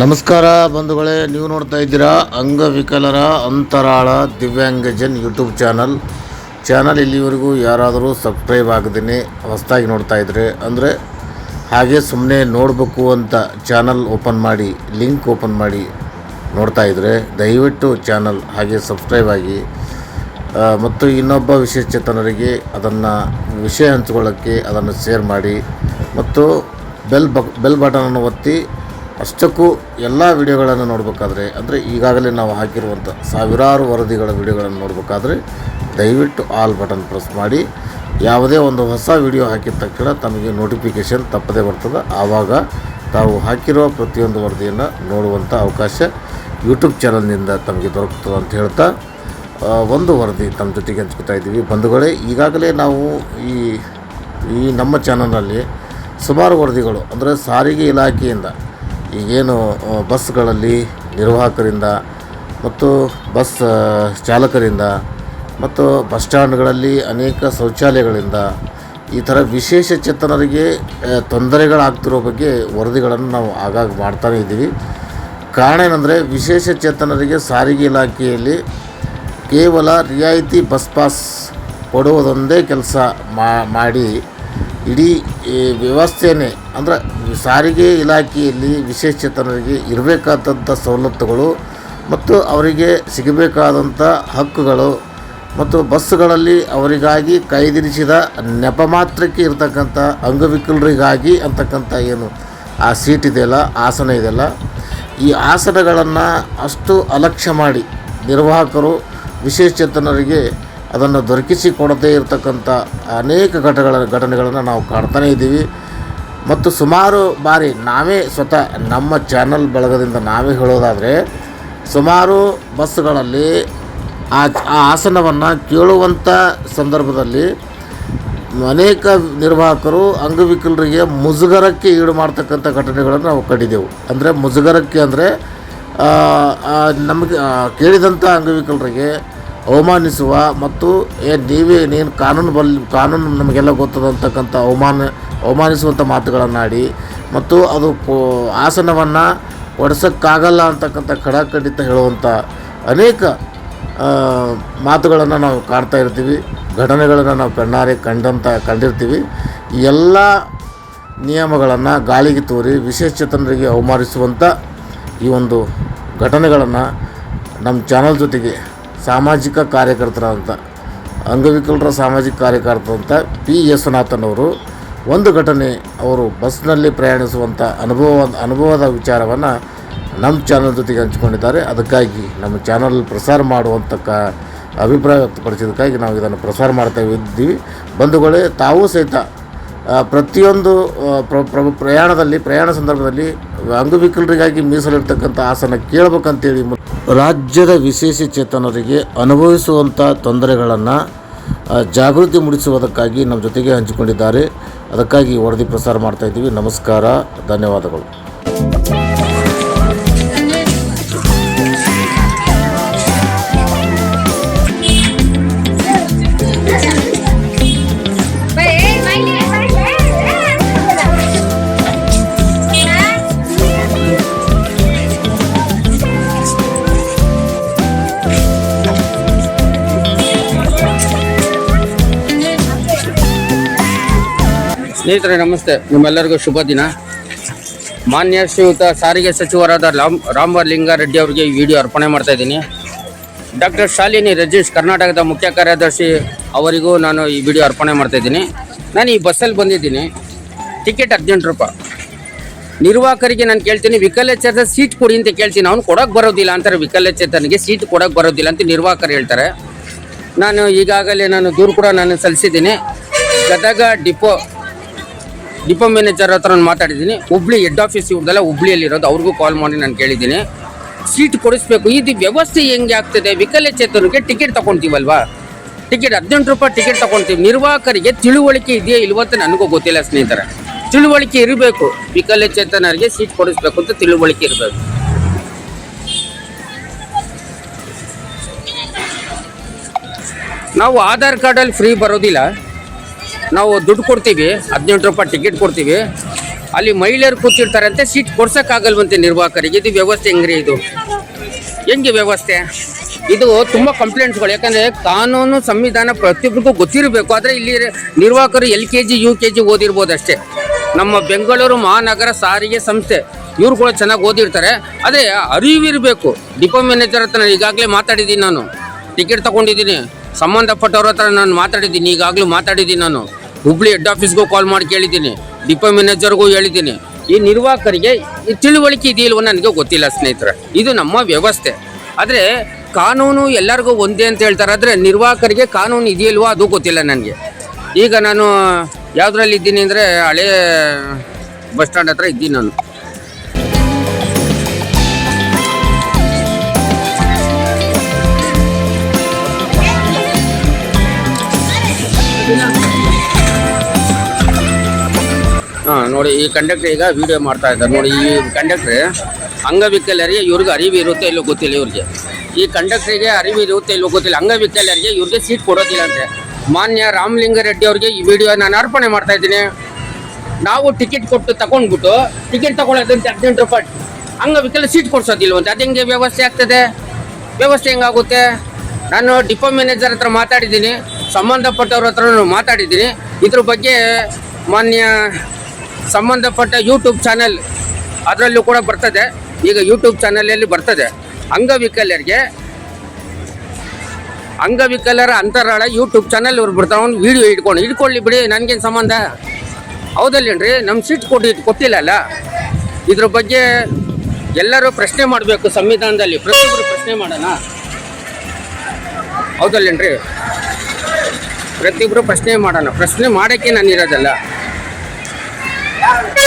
ನಮಸ್ಕಾರ ಬಂಧುಗಳೇ, ನೀವು ನೋಡ್ತಾ ಇದ್ದೀರಾ ಅಂಗವಿಕಲರ ಅಂತರಾಳ ದಿವ್ಯಾಂಗಜನ್ ಯೂಟ್ಯೂಬ್ ಚಾನಲ್. ಚಾನಲ್ ಇಲ್ಲಿವರೆಗೂ ಯಾರಾದರೂ ಸಬ್ಸ್ಕ್ರೈಬ್ ಆಗದೇ ಹೊಸದಾಗಿ ನೋಡ್ತಾ ಇದ್ರೆ, ಅಂದರೆ ಹಾಗೆ ಸುಮ್ಮನೆ ನೋಡಬೇಕು ಅಂತ ಚಾನಲ್ ಓಪನ್ ಮಾಡಿ, ಲಿಂಕ್ ಓಪನ್ ಮಾಡಿ ನೋಡ್ತಾ ಇದ್ದರೆ ದಯವಿಟ್ಟು ಚಾನಲ್ ಹಾಗೆ ಸಬ್ಸ್ಕ್ರೈಬ್ ಆಗಿ. ಮತ್ತು ಇನ್ನೊಬ್ಬ ವಿಶೇಷಚೇತನರಿಗೆ ಅದನ್ನು ವಿಷಯ ಹಂಚ್ಕೊಳ್ಳೋಕ್ಕೆ ಅದನ್ನು ಶೇರ್ ಮಾಡಿ, ಮತ್ತು ಬೆಲ್ ಬಕ್ ಬೆಲ್ ಬಟನನ್ನು ಒತ್ತಿ ಅಷ್ಟಕ್ಕೂ ಎಲ್ಲ ವಿಡಿಯೋಗಳನ್ನು ನೋಡಬೇಕಾದ್ರೆ, ಅಂದರೆ ಈಗಾಗಲೇ ನಾವು ಹಾಕಿರುವಂಥ ಸಾವಿರಾರು ವರದಿಗಳ ವಿಡಿಯೋಗಳನ್ನು ನೋಡಬೇಕಾದ್ರೆ ದಯವಿಟ್ಟು ಆಲ್ ಬಟನ್ ಪ್ರೆಸ್ ಮಾಡಿ. ಯಾವುದೇ ಒಂದು ಹೊಸ ವಿಡಿಯೋ ಹಾಕಿದ ತಕ್ಷಣ ತಮಗೆ ನೋಟಿಫಿಕೇಷನ್ ತಪ್ಪದೇ ಬರ್ತದೆ. ಆವಾಗ ತಾವು ಹಾಕಿರೋ ಪ್ರತಿಯೊಂದು ವರದಿಯನ್ನು ನೋಡುವಂಥ ಅವಕಾಶ ಯೂಟ್ಯೂಬ್ ಚಾನಲ್ನಿಂದ ತಮಗೆ ದೊರಕುತ್ತದೆ ಅಂತ ಹೇಳ್ತಾ ಒಂದು ವರದಿ ತಮ್ಮ ಜೊತೆಗೆ ಹಂಚ್ಕೊತಾ ಇದ್ದೀವಿ. ಬಂಧುಗಳೇ, ಈಗಾಗಲೇ ನಾವು ಈ ಈ ನಮ್ಮ ಚಾನಲ್ನಲ್ಲಿ ಸುಮಾರು ವರದಿಗಳು, ಅಂದರೆ ಸಾರಿಗೆ ಇಲಾಖೆಯಿಂದ ಈಗೇನು ಬಸ್ಗಳಲ್ಲಿ ನಿರ್ವಾಹಕರಿಂದ ಮತ್ತು ಬಸ್ ಚಾಲಕರಿಂದ ಮತ್ತು ಬಸ್ ಸ್ಟ್ಯಾಂಡ್ಗಳಲ್ಲಿ ಅನೇಕ ಶೌಚಾಲಯಗಳಿಂದ ಈ ಥರ ವಿಶೇಷ ಚೇತನರಿಗೆ ತೊಂದರೆಗಳಾಗ್ತಿರೋ ಬಗ್ಗೆ ವರದಿಗಳನ್ನು ನಾವು ಆಗಾಗ ಮಾಡ್ತಾನೇ ಇದ್ದೀವಿ. ಕಾರಣ ಏನಂದರೆ, ವಿಶೇಷ ಚೇತನರಿಗೆ ಸಾರಿಗೆ ಇಲಾಖೆಯಲ್ಲಿ ಕೇವಲ ರಿಯಾಯಿತಿ ಬಸ್ ಪಾಸ್ ಕೊಡುವುದೊಂದೇ ಕೆಲಸ ಮಾಡಿ ಇಡೀ ವ್ಯವಸ್ಥೆಯೇ ಅಂದರೆ ಸಾರಿಗೆ ಇಲಾಖೆಯಲ್ಲಿ ವಿಶೇಷಚೇತನರಿಗೆ ಇರಬೇಕಾದಂಥ ಸವಲತ್ತುಗಳು ಮತ್ತು ಅವರಿಗೆ ಸಿಗಬೇಕಾದಂಥ ಹಕ್ಕುಗಳು ಮತ್ತು ಬಸ್ಸುಗಳಲ್ಲಿ ಅವರಿಗಾಗಿ ಕಾಯ್ದಿರಿಸಿದ ನೆಪ ಮಾತ್ರಕ್ಕೆ ಇರತಕ್ಕಂಥ ಅಂಗವಿಕಲರಿಗಾಗಿ ಅಂತಕ್ಕಂಥ ಏನು ಆ ಸೀಟ್ ಇದೆಯಲ್ಲ, ಆಸನ ಇದೆಯಲ್ಲ, ಈ ಆಸನಗಳನ್ನು ಅಷ್ಟು ಅಲಕ್ಷ್ಯ ಮಾಡಿ ನಿರ್ವಾಹಕರು ವಿಶೇಷಚೇತನರಿಗೆ ಅದನ್ನು ದೊರಕಿಸಿ ಕೊಡದೇ ಇರತಕ್ಕಂಥ ಅನೇಕ ಘಟಗಳ ಘಟನೆಗಳನ್ನು ನಾವು ಕಾಣ್ತಾನೇ ಇದ್ದೀವಿ. ಮತ್ತು ಸುಮಾರು ಬಾರಿ ನಾವೇ ಸ್ವತಃ ನಮ್ಮ ಚಾನಲ್ ಬಳಗದಿಂದ ನಾವೇ ಹೇಳೋದಾದರೆ, ಸುಮಾರು ಬಸ್ಗಳಲ್ಲಿ ಆ ಆ ಆಸನವನ್ನು ಕೇಳುವಂಥ ಸಂದರ್ಭದಲ್ಲಿ ಅನೇಕ ನಿರ್ವಾಹಕರು, ಅಂಗವಿಕಲರಿಗೆ ಮುಜುಗರಕ್ಕೆ ಈಡು ಮಾಡ್ತಕ್ಕಂಥ ಘಟನೆಗಳನ್ನು ನಾವು ಕಂಡಿದ್ದೆವು. ಅಂದರೆ ಮುಜುಗರಕ್ಕೆ ಅಂದರೆ ನಮಗೆ ಕೇಳಿದಂಥ ಅಂಗವಿಕಲರಿಗೆ ಅವಮಾನಿಸುವ ಮತ್ತು ಏ ನೀವೇ ನೀನು ಕಾನೂನು ಬಲ್, ಕಾನೂನು ನಮಗೆಲ್ಲ ಗೊತ್ತದ ಅಂತಕ್ಕಂಥ ಅವಮಾನ, ಅವಮಾನಿಸುವಂಥ ಮಾತುಗಳನ್ನಾಡಿ ಮತ್ತು ಅದು ಆಸನವನ್ನು ಒಡ್ಸೋಕ್ಕಾಗಲ್ಲ ಅಂತಕ್ಕಂಥ ಖಡಾಖಂಡಿತ ಹೇಳುವಂಥ ಅನೇಕ ಮಾತುಗಳನ್ನು ನಾವು ಕಾಣ್ತಾ ಇರ್ತೀವಿ. ಘಟನೆಗಳನ್ನು ನಾವು ಕಣ್ಣಾರೆ ಕಂಡಂತ, ಕಂಡಿರ್ತೀವಿ. ಎಲ್ಲ ನಿಯಮಗಳನ್ನು ಗಾಳಿಗೆ ತೋರಿ ವಿಶೇಷಚೇತನರಿಗೆ ಅವಮಾನಿಸುವಂಥ ಈ ಒಂದು ಘಟನೆಗಳನ್ನು ನಮ್ಮ ಚಾನಲ್ ಜೊತೆಗೆ ಸಾಮಾಜಿಕ ಕಾರ್ಯಕರ್ತರಾದಂಥ ಅಂಗವಿಕಲರ ಸಾಮಾಜಿಕ ಕಾರ್ಯಕರ್ತರಂಥ ಪಿ ಯಶನಾಥನ್ ಅವರು ಒಂದು ಘಟನೆ ಅವರು ಬಸ್ನಲ್ಲಿ ಪ್ರಯಾಣಿಸುವಂಥ ಅನುಭವ ಅನುಭವದ ವಿಚಾರವನ್ನು ನಮ್ಮ ಚಾನಲ್ ಜೊತೆಗೆ ಹಂಚಿಕೊಂಡಿದ್ದಾರೆ. ಅದಕ್ಕಾಗಿ ನಮ್ಮ ಚಾನಲ್ ಪ್ರಸಾರ ಮಾಡುವಂಥ ಕ, ಅಭಿಪ್ರಾಯ ವ್ಯಕ್ತಪಡಿಸಿದ್ದಕ್ಕಾಗಿ ನಾವು ಇದನ್ನು ಪ್ರಸಾರ ಮಾಡ್ತಾ ಇದ್ದೀವಿ. ಬಂಧುಗಳೇ, ತಾವೂ ಸಹಿತ ಪ್ರತಿಯೊಂದು ಪ್ರ- ಪ್ರ- ಪ್ರಯಾಣದಲ್ಲಿ, ಪ್ರಯಾಣ ಸಂದರ್ಭದಲ್ಲಿ ಅಂಗವಿಕಲರಿಗಾಗಿ ಮೀಸಲಿರ್ತಕ್ಕಂಥ ಆಸನ ಕೇಳಬೇಕಂತೇಳಿ ರಾಜ್ಯದ ವಿಶೇಷ ಚೇತನರಿಗೆ ಅನುಭವಿಸುವಂಥ ತೊಂದರೆಗಳನ್ನು ಜಾಗೃತಿ ಮೂಡಿಸುವುದಕ್ಕಾಗಿ ನಮ್ಮ ಜೊತೆಗೆ ಹಂಚಿಕೊಂಡಿದ್ದಾರೆ. ಅದಕ್ಕಾಗಿ ವರದಿ ಪ್ರಸಾರ ಮಾಡ್ತಾ ಇದ್ದೀವಿ. ನಮಸ್ಕಾರ. ಧನ್ಯವಾದಗಳು. ಸ್ನೇಹಿತರೆ, ನಮಸ್ತೆ. ನಿಮ್ಮೆಲ್ಲರಿಗೂ ಶುಭ ದಿನ. ಮಾನ್ಯ ಶ್ರೀಯುತ ಸಾರಿಗೆ ಸಚಿವರಾದ ರಾಮ್ ರಾಮವರ್ ಲಿಂಗಾರೆಡ್ಡಿ ಅವರಿಗೆ ಈ ವಿಡಿಯೋ ಅರ್ಪಣೆ ಮಾಡ್ತಾ ಇದ್ದೀನಿ. ಡಾಕ್ಟರ್ ಶಾಲಿನಿ ರಜೇಶ್, ಕರ್ನಾಟಕದ ಮುಖ್ಯ ಕಾರ್ಯದರ್ಶಿ ಅವರಿಗೂ ನಾನು ಈ ವಿಡಿಯೋ ಅರ್ಪಣೆ ಮಾಡ್ತಾ ಇದ್ದೀನಿ. ನಾನು ಈ ಬಸ್ಸಲ್ಲಿ ಬಂದಿದ್ದೀನಿ. ಟಿಕೆಟ್ ಹದಿನೆಂಟು ರೂಪಾಯಿ. ನಿರ್ವಾಹಕರಿಗೆ ನಾನು ಕೇಳ್ತೀನಿ ವಿಕಲಚೇತನ ಸೀಟ್ ಕೊಡಿ ಅಂತ ಕೇಳ್ತೀನಿ. ಅವ್ನು ಕೊಡೋಕೆ ಬರೋದಿಲ್ಲ ಅಂತಾರೆ ವಿಕಲಚೇತನಿಗೆ ಸೀಟ್ ಕೊಡೋಕೆ ಬರೋದಿಲ್ಲ ಅಂತ ನಿರ್ವಾಹಕರು ಹೇಳ್ತಾರೆ. ನಾನು ಈಗಾಗಲೇ ನಾನು ದೂರು ಕೂಡ ನಾನು ಸಲ್ಲಿಸಿದ್ದೀನಿ. ಗದಗ ಡಿಪೋ ಡಿಪೋ ಮ್ಯಾನೇಜರ್ ಹತ್ರ ನಾನು ಮಾತಾಡಿದ್ದೀನಿ. ಹುಬ್ಳಿ ಹೆಡ್ ಆಫೀಸ್ ಇವ್ರದೆಲ್ಲ ಹುಬ್ಳಿಯಲ್ಲಿರೋದು. ಅವ್ರಿಗೂ ಕಾಲ್ ಮಾಡಿ ನಾನು ಕೇಳಿದ್ದೀನಿ. ಸೀಟ್ ಕೊಡಿಸ್ಬೇಕು. ಇದು ವ್ಯವಸ್ಥೆ ಹೆಂಗೆ ಆಗ್ತದೆ? ವಿಕಲಚೇತನರಿಗೆ ಟಿಕೆಟ್ ತೊಗೊಳ್ತೀವಲ್ವಾ ಟಿಕೆಟ್ ಹದಿನೆಂಟು ರೂಪಾಯಿ ಟಿಕೆಟ್ ತಗೊಳ್ತೀವಿ ನಿರ್ವಾಹಕರಿಗೆ ತಿಳುವಳಿಕೆ ಇದೆಯಾ ಇಲ್ವಂತ ನನಗೂ ಗೊತ್ತಿಲ್ಲ ಸ್ನೇಹಿತರೆ. ತಿಳುವಳಿಕೆ ಇರಬೇಕು. ವಿಕಲಚೇತನರಿಗೆ ಸೀಟ್ ಕೊಡಿಸ್ಬೇಕು ಅಂತ ತಿಳುವಳಿಕೆ ಇರಬೇಕು. ನಾವು ಆಧಾರ್ ಕಾರ್ಡಲ್ಲಿ ಫ್ರೀ ಬರೋದಿಲ್ಲ. ನಾವು ದುಡ್ಡು ಕೊಡ್ತೀವಿ, ಹದಿನೆಂಟು ರೂಪಾಯಿ ಟಿಕೆಟ್ ಕೊಡ್ತೀವಿ. ಅಲ್ಲಿ ಮಹಿಳೆಯರು ಕೂತಿರ್ತಾರಂತೆ ಸೀಟ್ ಕೊಡ್ಸೋಕ್ಕಾಗಲ್ವಂತೆ ನಿರ್ವಾಹಕರಿಗೆ. ಇದು ವ್ಯವಸ್ಥೆ ಹೆಂಗ್ರಿ ಇದು? ಹೆಂಗೆ ವ್ಯವಸ್ಥೆ? ಇದು ತುಂಬ ಕಂಪ್ಲೇಂಟ್ಸ್ಗಳು ಯಾಕಂದರೆ ಕಾನೂನು ಸಂವಿಧಾನ ಪ್ರತಿಯೊಬ್ಬರಿಗೂ ಗೊತ್ತಿರಬೇಕು. ಆದರೆ ಇಲ್ಲಿ ನಿರ್ವಾಹಕರು L K G U K G ಓದಿರ್ಬೋದು ಅಷ್ಟೇ. ನಮ್ಮ ಬೆಂಗಳೂರು ಮಹಾನಗರ ಸಾರಿಗೆ ಸಂಸ್ಥೆ, ಇವ್ರು ಕೂಡ ಚೆನ್ನಾಗಿ ಓದಿರ್ತಾರೆ. ಅದೇ ಅರಿವಿರಬೇಕು. ಡಿಪೋ ಮ್ಯಾನೇಜರ್ ಹತ್ರ ಈಗಾಗಲೇ ಮಾತಾಡಿದ್ದೀನಿ ನಾನು. ಟಿಕೆಟ್ ತಗೊಂಡಿದ್ದೀನಿ. ಸಂಬಂಧಪಟ್ಟವ್ರ ಹತ್ರ ನಾನು ಮಾತಾಡಿದ್ದೀನಿ. ಈಗಾಗಲೂ ಮಾತಾಡಿದ್ದೀನಿ ನಾನು. ಹುಬ್ಳಿ ಹೆಡ್ ಆಫೀಸ್ಗೂ ಕಾಲ್ ಮಾಡಿ ಕೇಳಿದ್ದೀನಿ. ಡಿಪೋ ಮ್ಯಾನೇಜರ್ಗೂ ಹೇಳಿದ್ದೀನಿ. ಈ ನಿರ್ವಾಹಕರಿಗೆ ಈ ತಿಳುವಳಿಕೆ ಇದೆಯಲ್ವೋ ನನಗೆ ಗೊತ್ತಿಲ್ಲ ಸ್ನೇಹಿತರೆ. ಇದು ನಮ್ಮ ವ್ಯವಸ್ಥೆ. ಆದರೆ ಕಾನೂನು ಎಲ್ಲರಿಗೂ ಒಂದೇ ಅಂತ ಹೇಳ್ತಾರೆ. ಆದರೆ ನಿರ್ವಾಹಕರಿಗೆ ಕಾನೂನು ಇದೆಯಲ್ವೋ ಅದು ಗೊತ್ತಿಲ್ಲ ನನಗೆ. ಈಗ ನಾನು ಯಾವುದ್ರಲ್ಲಿ ಇದ್ದೀನಿ ಅಂದರೆ ಹಳೇ ಬಸ್ ಸ್ಟ್ಯಾಂಡ್ ಹತ್ರ ಇದ್ದೀನಿ ನಾನು. ಹಾಂ, ನೋಡಿ, ಈ ಕಂಡಕ್ಟರ್ ಈಗ ವಿಡಿಯೋ ಮಾಡ್ತಾ ಇದ್ದಾರೆ. ನೋಡಿ, ಈ ಕಂಡಕ್ಟ್ರ್ ಅಂಗವಿಕಲರಿಗೆ ಇವ್ರಿಗೆ ಅರಿವು ಇರುತ್ತೆ ಇಲ್ಲೋ ಗೊತ್ತಿಲ್ಲ ಇವ್ರಿಗೆ. ಈ ಕಂಡಕ್ಟ್ರಿಗೆ ಅರಿವು ಇರುತ್ತೆ ಇಲ್ಲೋ ಗೊತ್ತಿಲ್ಲ. ಅಂಗವಿಕಲರಿಗೆ ಇವ್ರಿಗೆ ಸೀಟ್ ಕೊಡೋದಿಲ್ಲ ಅಂತೆ ಮಾನ್ಯ ರಾಮಲಿಂಗಾರೆಡ್ಡಿ ಅವ್ರಿಗೆ ಈ ವಿಡಿಯೋ ನಾನು ಅರ್ಪಣೆ ಮಾಡ್ತಾ ಇದ್ದೀನಿ. ನಾವು ಟಿಕೆಟ್ ಕೊಟ್ಟು ತಗೊಂಡ್ಬಿಟ್ಟು ಟಿಕೆಟ್ ತಗೊಳ್ಳೋದಂತೆ ಹದಿನೆಂಟು ರೂಪಾಯಿ. ಅಂಗವಿಕಲ ಸೀಟ್ ಕೊಡ್ಸೋದಿಲ್ವಂತೆ ಅದು ಹೆಂಗೆ ವ್ಯವಸ್ಥೆ ಆಗ್ತದೆ? ವ್ಯವಸ್ಥೆ ಹೆಂಗಾಗುತ್ತೆ? ನಾನು ಡಿಪೋ ಮ್ಯಾನೇಜರ್ ಹತ್ರ ಮಾತಾಡಿದ್ದೀನಿ. ಸಂಬಂಧಪಟ್ಟವ್ರ ಹತ್ರ ಮಾತಾಡಿದ್ದೀನಿ. ಇದ್ರ ಬಗ್ಗೆ ಮಾನ್ಯ ಸಂಬಂಧಪಟ್ಟ ಯೂಟ್ಯೂಬ್ ಚಾನೆಲ್ ಅದರಲ್ಲೂ ಕೂಡ ಬರ್ತದೆ. ಈಗ ಯೂಟ್ಯೂಬ್ ಚಾನಲಲ್ಲಿ ಬರ್ತದೆ. ಅಂಗವಿಕಲರಿಗೆ, ಅಂಗವಿಕಲರ ಅಂತರಾಳ ಯೂಟ್ಯೂಬ್ ಚಾನಲ್ ಅವ್ರು ಬರ್ತಾರೆ. ಒಂದು ವಿಡಿಯೋ ಇಟ್ಕೊಂಡು ಇಟ್ಕೊಳ್ಳಿ ಬಿಡಿ, ನನಗೇನು ಸಂಬಂಧ? ಹೌದಲ್ಲೇನ್ರಿ? ನಮ್ಮ ಸೀಟ್ ಕೊಟ್ಟು, ಕೊಟ್ಟಿಲ್ಲಲ್ಲ? ಇದ್ರ ಬಗ್ಗೆ ಎಲ್ಲರೂ ಪ್ರಶ್ನೆ ಮಾಡಬೇಕು ಸಂವಿಧಾನದಲ್ಲಿ. ಪ್ರತಿಯೊಬ್ಬರು ಪ್ರಶ್ನೆ ಮಾಡೋಣ. ಹೌದಲ್ಲೇನ್ರಿ? ಪ್ರತಿಯೊಬ್ಬರು ಪ್ರಶ್ನೆ ಮಾಡೋಣ. ಪ್ರಶ್ನೆ ಮಾಡೋಕ್ಕೆ ನಾನು ಇರೋದಲ್ಲ. No, no.